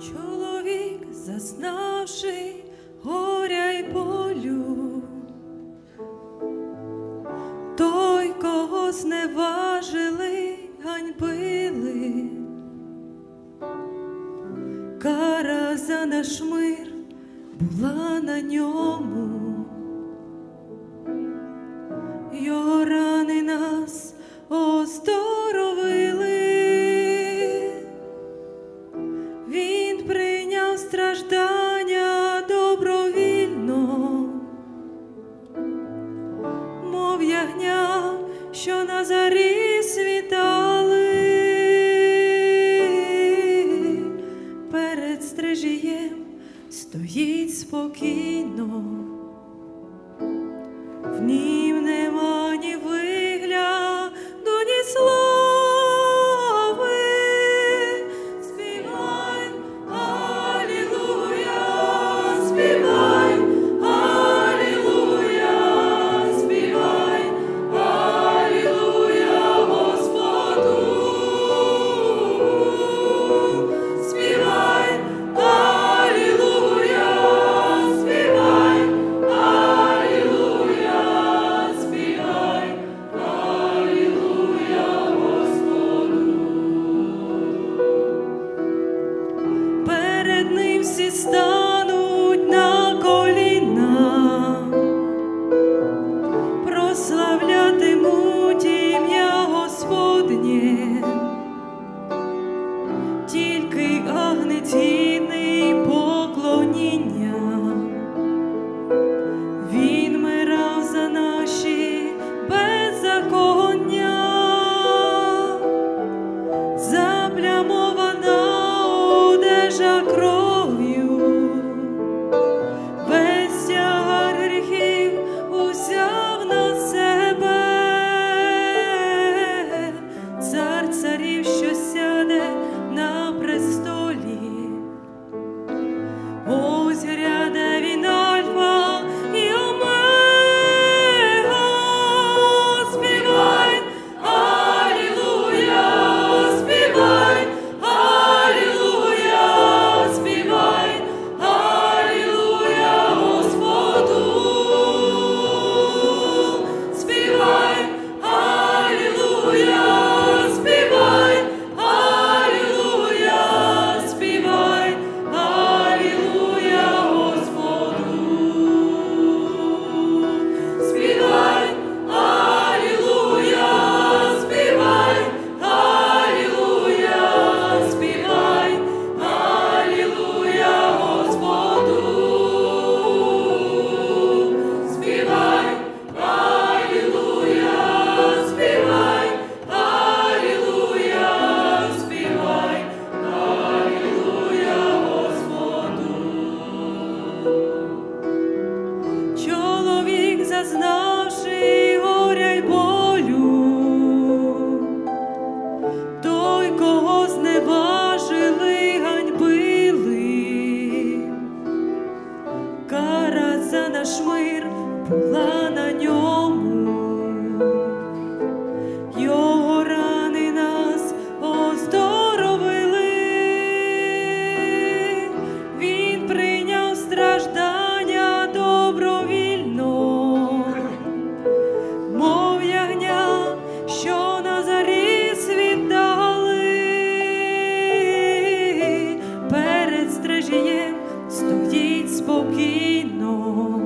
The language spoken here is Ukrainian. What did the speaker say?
Чоловік, зазнавши горя й болю, той, кого зневажили, ганьбили, кара за наш мир була на ньому. Що на зарі світали, перед стрижієм стоїть спокійно, в нім eternity. наш мир була на ньому, його рани нас оздоровили, він прийняв страждання добровільно, мов ягня, що на зарі світали, перед стражієм. Стоїть спокійно.